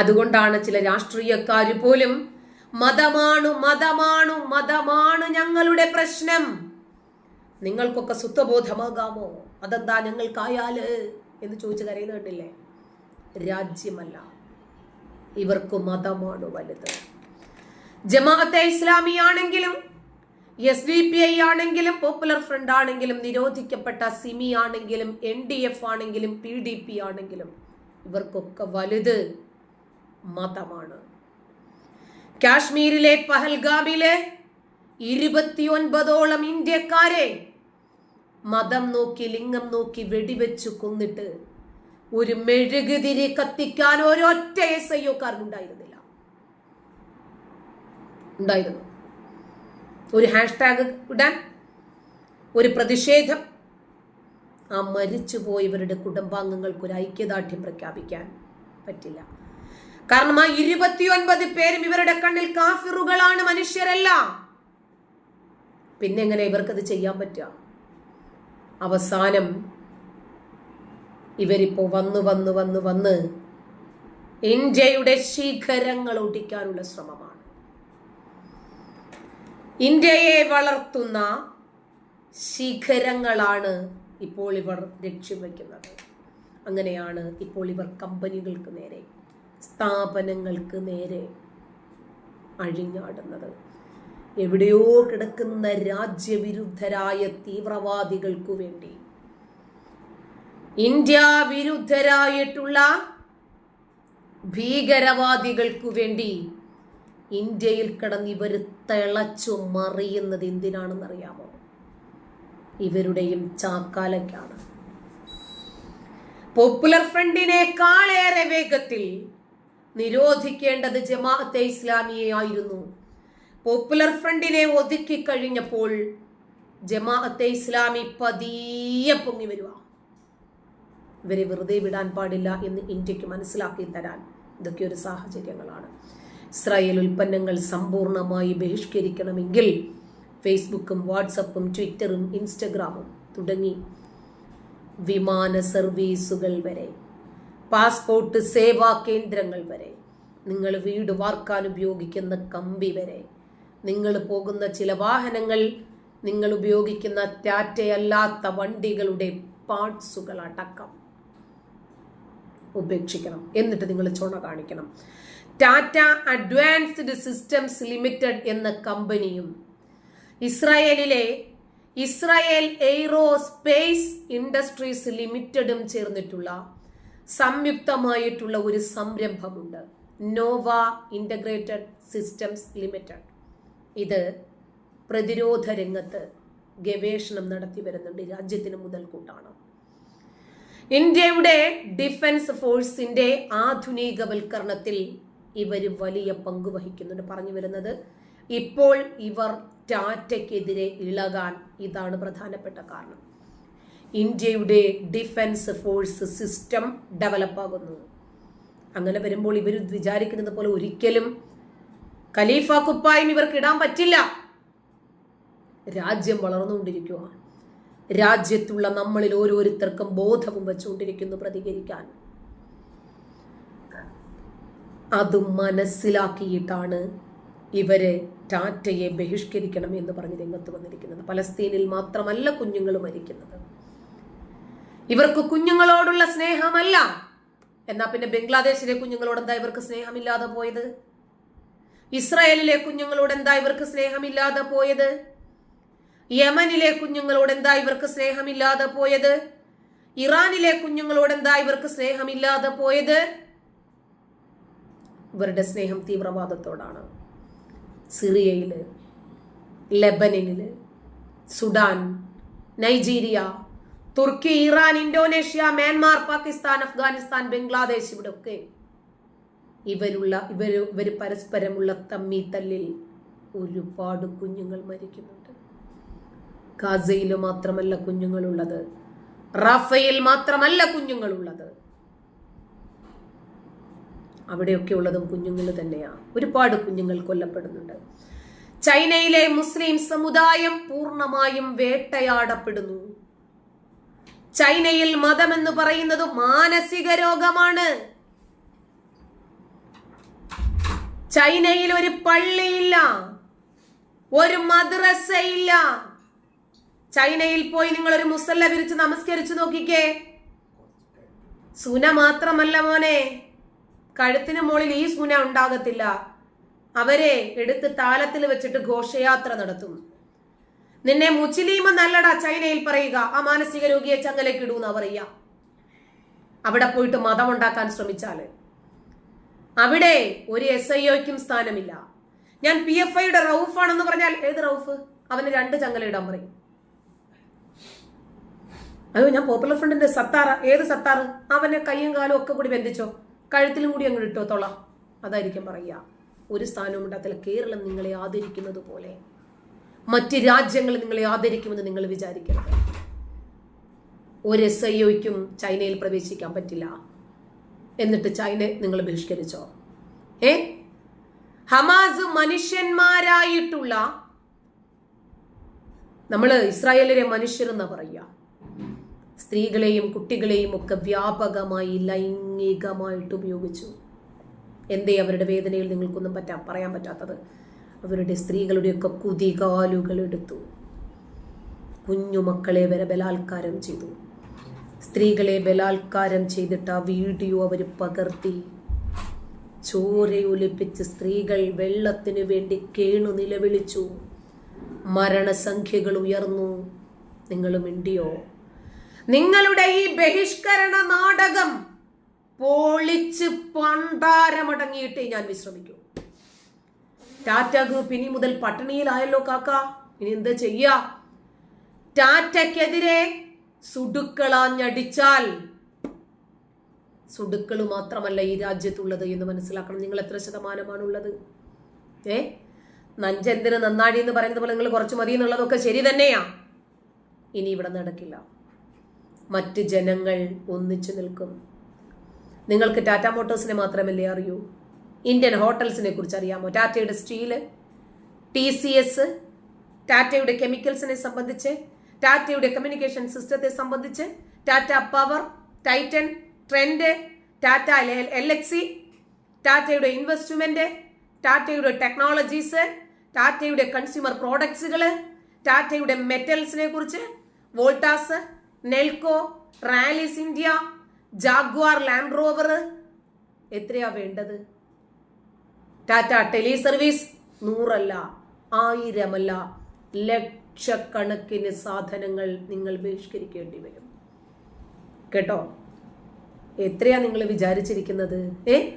അതുകൊണ്ടാണ് ചില രാഷ്ട്രീയക്കാർ പോലും മതമാണു മതമാണു മതമാണ് ഞങ്ങളുടെ പ്രശ്നം. നിങ്ങൾക്കൊക്കെ സുത്തബോധമാകാമോ അതെന്താ ഞങ്ങൾക്കായാൽ? എന്ന് ചോദിച്ചു കരയുന്ന കണ്ടില്ലേ? രാജ്യമല്ല. ഇവർക്ക് മതമാണ് വലുത്. ജമാഅത്തെ ഇസ്ലാമി ആണെങ്കിലും എസ് ഡി പി ഐ ആണെങ്കിലും പോപ്പുലർ ഫ്രണ്ട് ആണെങ്കിലും നിരോധിക്കപ്പെട്ട സിമി ആണെങ്കിലും എൻ ഡി എഫ് ആണെങ്കിലും പി ഡി പി ആണെങ്കിലും ഇവർക്കൊക്കെ വലുത്. മതമാണ്. കാശ്മീരിലെ പഹൽഗാമിലെ ഇരുപത്തിയൊൻപതോളം ഇന്ത്യക്കാരെ മതം നോക്കി ലിംഗം നോക്കി വെടിവെച്ചു കൊന്നിട്ട് ഒരു മെഴുകുതിരി കത്തിക്കാൻ ഒരൊറ്റ എസ് ഐ ഉണ്ടായിരുന്നില്ല. ഉണ്ടായിരുന്നു. ഒരു ഹാഷ്ടാഗ് ഇടാൻ ഒരു പ്രതിഷേധം ആ മരിച്ചുപോയവരുടെ കുടുംബാംഗങ്ങൾക്ക് ഒരു ഐക്യദാർഢ്യം പ്രഖ്യാപിക്കാൻ പറ്റില്ല. കാരണം ആ ഇരുപത്തിയൊൻപത് പേരും ഇവരുടെ കണ്ണിൽ കാഫിറുകളാണ് മനുഷ്യരല്ല. പിന്നെ എങ്ങനെ ഇവർക്കത് ചെയ്യാൻ പറ്റുക? അവസാനം ഇവരിപ്പോ വന്നു വന്നു വന്നു വന്ന് ഇന്ത്യയുടെ ശിഖരങ്ങൾ ഒട്ടിക്കാനുള്ള ശ്രമമാണ്. ഇന്ത്യയെ വളർത്തുന്ന ശിഖരങ്ങളാണ് ഇപ്പോൾ ഇവർ ലക്ഷ്യം വയ്ക്കുന്നത് അങ്ങനെയാണ് ഇപ്പോൾ ഇവർ കമ്പനികൾക്ക് നേരെ സ്ഥാപനങ്ങൾക്ക് നേരെ അഴിഞ്ഞാടുന്നത്. എവിടെയോ കിടക്കുന്ന രാജ്യവിരുദ്ധരായ തീവ്രവാദികൾക്കു വേണ്ടി ഇന്ത്യ വിരുദ്ധരായിട്ടുള്ള ഭീകരവാദികൾക്കു വേണ്ടി ഇന്ത്യയിൽ കിടന്ന് ഇവർ തിളച്ചു മറിയുന്നത് എന്തിനാണെന്നറിയാമോ? ഇവരുടെയും ചാക്കാലയ്ക്കാണ് പോപ്പുലർ ഫ്രണ്ടിനേക്കാളേറെ വേഗത്തിൽ നിരോധിക്കേണ്ടത് ജമാഅത്തെ ഇസ്ലാമിയെ ആയിരുന്നു പോപ്പുലർ ഫ്രണ്ടിനെ ഒതുക്കി കഴിഞ്ഞപ്പോൾ ജമാഅത്തെ ഇസ്ലാമി പതിയെ പൊങ്ങി വരിക. ഇവരെ വെറുതെ വിടാൻ പാടില്ല എന്ന് ഇന്ത്യയ്ക്ക് മനസ്സിലാക്കി തരാൻ ഇതൊക്കെ ഒരു സാഹചര്യങ്ങളാണ്. ഇസ്രായേൽ ഉൽപ്പന്നങ്ങൾ സമ്പൂർണമായി ബഹിഷ്കരിക്കണമെങ്കിൽ ഫേസ്ബുക്കും വാട്സപ്പും ട്വിറ്ററും ഇൻസ്റ്റഗ്രാമും തുടങ്ങി വിമാന സർവീസുകൾ വരെ. പാസ്പോർട്ട് സേവാ കേന്ദ്രങ്ങൾ വരെ. നിങ്ങൾ വീട് വാർക്കാൻ ഉപയോഗിക്കുന്ന കമ്പി വരെ. നിങ്ങൾ പോകുന്ന ചില വാഹനങ്ങൾ നിങ്ങൾ ഉപയോഗിക്കുന്ന ടാറ്റയല്ലാത്ത വണ്ടികളുടെ പാർട്സുകൾ അടക്കം. ഉപേക്ഷിക്കണം. എന്നിട്ട് നിങ്ങൾ ചുണ കാണിക്കണം. ടാറ്റ അഡ്വാൻസ്ഡ് സിസ്റ്റംസ് ലിമിറ്റഡ് എന്ന കമ്പനിയും ഇസ്രായേലിലെ ഇസ്രായേൽ എയ്റോസ്പേസ് ഇൻഡസ്ട്രീസ് ലിമിറ്റഡും ചേർന്നിട്ടുള്ള സംയുക്തമായിട്ടുള്ള ഒരു സംരംഭമുണ്ട്. Nova integrated systems limited. ഇത് പ്രതിരോധ രംഗത്ത് ഗവേഷണം നടത്തി വരുന്നുണ്ട് രാജ്യത്തിന് മുതൽക്കൂട്ടാണ് ഇന്ത്യയുടെ ഡിഫൻസ് ഫോഴ്സിന്റെ ആധുനികവൽക്കരണത്തിൽ ഇവർ വലിയ പങ്ക് വഹിക്കുന്നുണ്ട്. പറഞ്ഞു വരുന്നത് ഇപ്പോൾ ഇവർ ടാറ്റയ്ക്കെതിരെ ഇളകാൻ ഇതാണ് പ്രധാനപ്പെട്ട കാരണം. ഇന്ത്യയുടെ ഡിഫൻസ് ഫോഴ്സ് സിസ്റ്റം ഡെവലപ്പാകുന്നു. അങ്ങനെ വരുമ്പോൾ ഇവർ വിചാരിക്കുന്നത് പോലെ ഒരിക്കലും ഖലീഫ കുപ്പായും ഇവർക്ക് ഇടാൻ പറ്റില്ല. രാജ്യം വളർന്നുകൊണ്ടിരിക്കുക രാജ്യത്തുള്ള നമ്മളിൽ ഓരോരുത്തർക്കും ബോധവും വെച്ചുകൊണ്ടിരിക്കുന്നു പ്രതികരിക്കാൻ. അത് മനസ്സിലാക്കിയിട്ടാണ് ഇവരെ ടാറ്റയെ ബഹിഷ്കരിക്കണം എന്ന് പറഞ്ഞ് രംഗത്ത് വന്നിരിക്കുന്നത്. പലസ്തീനിൽ മാത്രമല്ല കുഞ്ഞുങ്ങൾ മരിക്കുന്നത്. ഇവർക്ക് കുഞ്ഞുങ്ങളോടുള്ള സ്നേഹമല്ല. എന്നാ പിന്നെ ബംഗ്ലാദേശിലെ കുഞ്ഞുങ്ങളോട് എന്താ ഇവർക്ക് സ്നേഹമില്ലാതെ പോയത്? ഇസ്രായേലിലെ കുഞ്ഞുങ്ങളോട് എന്താ ഇവർക്ക് സ്നേഹമില്ലാതെ പോയത്? യമനിലെ കുഞ്ഞുങ്ങളോട് എന്താ ഇവർക്ക് സ്നേഹമില്ലാതെ പോയത്? ഇറാനിലെ കുഞ്ഞുങ്ങളോട് എന്താ ഇവർക്ക് സ്നേഹമില്ലാതെ പോയത്? ഇവരുടെ സ്നേഹം തീവ്രവാദത്തോടാണ്. സിറിയയിൽ ലെബനനിൽ സുഡാൻ നൈജീരിയ തുർക്കി Iran Indonesia Myanmar Pakistan Afghanistan Bangladesh ഇവിടെ ഒക്കെ ഇവരുള്ള ഇവർ ഇവർ പരസ്പരമുള്ള തമ്മി തല്ലിൽ ഒരുപാട് കുഞ്ഞുങ്ങൾ മരിക്കുന്നുണ്ട്. ഗാസയിൽ മാത്രമല്ല കുഞ്ഞുങ്ങളുള്ളത്. റാഫയിൽ മാത്രമല്ല കുഞ്ഞുങ്ങളുള്ളത്. അവിടെയൊക്കെ ഉള്ളതും കുഞ്ഞുങ്ങൾ തന്നെയാണ് ഒരുപാട് കുഞ്ഞുങ്ങൾ കൊല്ലപ്പെടുന്നുണ്ട്. ചൈനയിലെ മുസ്ലിം സമുദായം പൂർണമായും വേട്ടയാടപ്പെടുന്നു. ചൈനയിൽ മതം എന്ന് പറയുന്നത് മാനസിക രോഗമാണ്. ചൈനയിൽ ഒരു പള്ളിയില്ല ഒരു മദ്രസയില്ല. ചൈനയിൽ പോയി നിങ്ങൾ ഒരു മുസല്ല വിരിച്ച് നമസ്കരിച്ചു നോക്കിക്കേ. സുന മാത്രമല്ല മോനെ കഴുത്തിന് മുകളിൽ ഈ സുന ഉണ്ടാകത്തില്ല. അവരെ എടുത്ത് താലത്തിൽ വെച്ചിട്ട് ഘോഷയാത്ര നടത്തും. നിന്നെ മുച്ചിലീമ നല്ലടാ ചൈനയിൽ പറയുക. ആ മാനസിക രോഗിയെ ചങ്ങലേക്ക് ഇടൂന്നാ പറയുക അവിടെ പോയിട്ട് മതം ഉണ്ടാക്കാൻ ശ്രമിച്ചാൽ. അവിടെ ഒരു എസ് ഐ ഒക്കും സ്ഥാനമില്ല. ഞാൻ പി എഫ് ഐയുടെ റൌഫാണെന്ന് പറഞ്ഞാൽ ഏത് റൌഫ്? അവന് രണ്ട് ചങ്ങലയിടാൻ പറയും. അയ്യോ ഞാൻ പോപ്പുലർ ഫ്രണ്ടിന്റെ സത്താറ. ഏത് സത്താറ്? അവനെ കയ്യും കാലും ഒക്കെ കൂടി ബന്ധിച്ചോ? കഴുത്തിലും കൂടി അങ്ങ് ഇട്ടോ തൊള. അതായിരിക്കും പറയുക. ഒരു സ്ഥാനവും ഉണ്ടാകത്തില്ല കേരളം നിങ്ങളെ ആദരിക്കുന്നത് പോലെ. മറ്റ് രാജ്യങ്ങൾ നിങ്ങളെ ആദരിക്കുമെന്ന് നിങ്ങൾ വിചാരിക്കരുത്. ഒരു എസ് ഐ ഒയ്ക്കും ചൈനയിൽ പ്രവേശിക്കാൻ പറ്റില്ല. എന്നിട്ട് ചൈന നിങ്ങൾ ബഹിഷ്കരിച്ചോ? ഏ? ഹമാസ് മനുഷ്യന്മാരായിട്ടുള്ള നമ്മൾ ഇസ്രായേലിലെ മനുഷ്യരെന്ന് പറയുക. സ്ത്രീകളെയും കുട്ടികളെയും ഒക്കെ വ്യാപകമായി ലൈംഗികമായിട്ട് ഉപയോഗിച്ചു. എന്തേ അവരുടെ വേദനയിൽ നിങ്ങൾക്കൊന്നും പറ്റാ പറയാൻ പറ്റാത്തത്? അവരുടെ സ്ത്രീകളുടെയൊക്കെ കുതികാലുകൾ എടുത്തു. കുഞ്ഞുമക്കളെ വരെ ബലാത്കാരം ചെയ്തു. സ്ത്രീകളെ ബലാത്കാരം ചെയ്തിട്ട് ആ വീഡിയോ അവർ പകർത്തി. ചോരയൊലിപ്പിച്ച് സ്ത്രീകൾ വെള്ളത്തിനു വേണ്ടി കേണു നിലവിളിച്ചു. മരണസംഖ്യകൾ ഉയർന്നു. നിങ്ങൾ മിണ്ടിയോ? നിങ്ങളുടെ ഈ ബഹിഷ്കരണ നാടകം പൊളിച്ച് പണ്ടാരമടങ്ങിയിട്ടേ ഞാൻ വിശ്രമിക്കൂ. ടാറ്റ ഗ്രൂപ്പ് ഇനി മുതൽ പട്ടിണിയിലായല്ലോ കാക്ക. ഇനി എന്താ ചെയ്യ? ടാറ്റക്കെതിരെ സുടുക്കളാഞ്ഞടിച്ചാൽ സുടുക്കൾ മാത്രമല്ല ഈ രാജ്യത്തുള്ളത് എന്ന് മനസ്സിലാക്കണം. നിങ്ങൾ എത്ര ശതമാനമാണുള്ളത്? ഏ? നഞ്ചന്തിന് നന്നാടി എന്ന് പറയുന്നത് പോലെ നിങ്ങൾ കുറച്ച് മതി എന്നുള്ളതൊക്കെ ശരി തന്നെയാ. ഇനി ഇവിടെ നടക്കില്ല. മറ്റ് ജനങ്ങൾ ഒന്നിച്ചു നിൽക്കും. നിങ്ങൾക്ക് ടാറ്റ മോട്ടോഴ്സിനെ മാത്രമല്ലേ അറിയൂ? ഇന്ത്യൻ ഹോട്ടൽസിനെ കുറിച്ച് അറിയാമോ? ടാറ്റയുടെ സ്റ്റീൽ ടി സി എസ് ടാറ്റയുടെ കെമിക്കൽസിനെ സംബന്ധിച്ച് ടാറ്റയുടെ കമ്മ്യൂണിക്കേഷൻ സിസ്റ്റത്തെ സംബന്ധിച്ച് Tata power Titan Trent Tata Elxsi ടാറ്റയുടെ ഇൻവെസ്റ്റ്മെന്റ് ടാറ്റയുടെ ടെക്നോളജീസ് ടാറ്റയുടെ കൺസ്യൂമർ പ്രോഡക്ട്സുകൾ ടാറ്റയുടെ മെറ്റൽസിനെ കുറിച്ച് Voltas Nelco Rallis India Jaguar Land Rover എത്രയാ വേണ്ടത്? ടാറ്റ ടെലി സർവീസ് നൂറല്ല ആയിരമല്ല ലക്ഷക്കണക്കിന് സാധനങ്ങൾ നിങ്ങൾ ബഹിഷ്കരിക്കേണ്ടി വരും. കേട്ടോ? എത്രയാ നിങ്ങൾ വിചാരിച്ചിരിക്കുന്നത്? ഏ?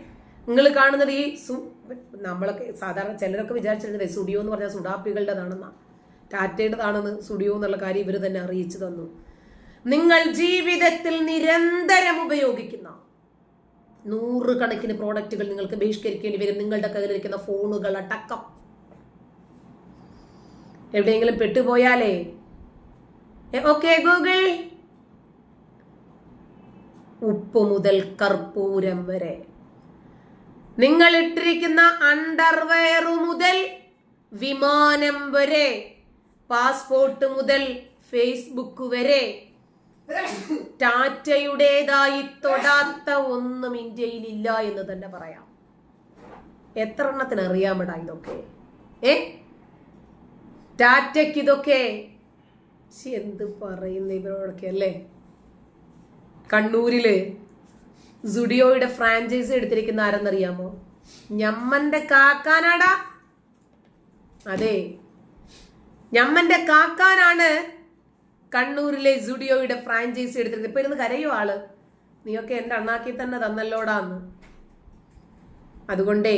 നിങ്ങൾ കാണുന്നത് ഈ സു നമ്മളൊക്കെ സാധാരണ ചിലരൊക്കെ വിചാരിച്ചിരുന്നത് സുഡിയോ എന്ന് പറഞ്ഞാൽ സുഡാപ്പികളുടേതാണെന്നാ. ടാറ്റയുടേതാണെന്ന് സുഡിയോ എന്നുള്ള കാര്യം ഇവർ തന്നെ അറിയിച്ചു തന്നു. നിങ്ങൾ ജീവിതത്തിൽ നിരന്തരം ഉപയോഗിക്കുന്ന നൂറുകണക്കിന് പ്രോഡക്റ്റുകൾ നിങ്ങൾക്ക് ബഹിഷ്കരിക്കേണ്ടി വരും. നിങ്ങളുടെ കയ്യിലിരിക്കുന്ന ഫോണുകൾ അടക്കം. എവിടെയെങ്കിലും പെട്ടുപോയാലേ? Okay Google. ഉപ്പ് മുതൽ കർപ്പൂരം വരെ. നിങ്ങൾ ഇട്ടിരിക്കുന്ന അണ്ടർവെയർ മുതൽ വിമാനം വരെ. പാസ്പോർട്ട് മുതൽ ഫേസ്ബുക്ക് വരെ. ടാറ്റയുടേതായി തൊടാത്ത ഒന്നും ഇന്ത്യയിൽ ഇല്ല എന്ന് തന്നെ പറയാം. എത്ര എണ്ണത്തിന് അറിയാമടാ ഇതൊക്കെ? ഏ? ടാറ്റയ്ക്ക് ഇതൊക്കെ? എന്ത് പറയുന്ന ഇവരോടൊക്കെ അല്ലേ? കണ്ണൂരിൽ സുഡിയോയുടെ ഫ്രാഞ്ചൈസ് എടുത്തിരിക്കുന്ന ആരെന്നറിയാമോ? ഞമ്മന്റെ കാക്കാനാടാ. അതെ. ഞമ്മന്റെ കാക്കാനാണ് കണ്ണൂരിലെ സുഡിയോയുടെ ഫ്രാഞ്ചൈസി എടുത്തിരുന്നു ഇപ്പൊ ഇരുന്ന് കരയോ ആൾ? നീയൊക്കെ എന്റെ അണ്ണാക്കി തന്നെ തന്നല്ലോടാന്ന്. അതുകൊണ്ടേ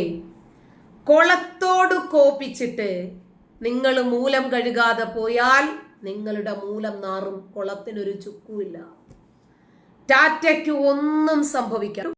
കൊളത്തോട് കോപ്പിച്ചിട്ട് നിങ്ങൾ മൂലം കഴുകാതെ പോയാൽ നിങ്ങളുടെ മൂലം നാറും കുളത്തിനൊരു ചുക്കുമില്ല. ടാറ്റയ്ക്ക് ഒന്നും സംഭവിക്കാം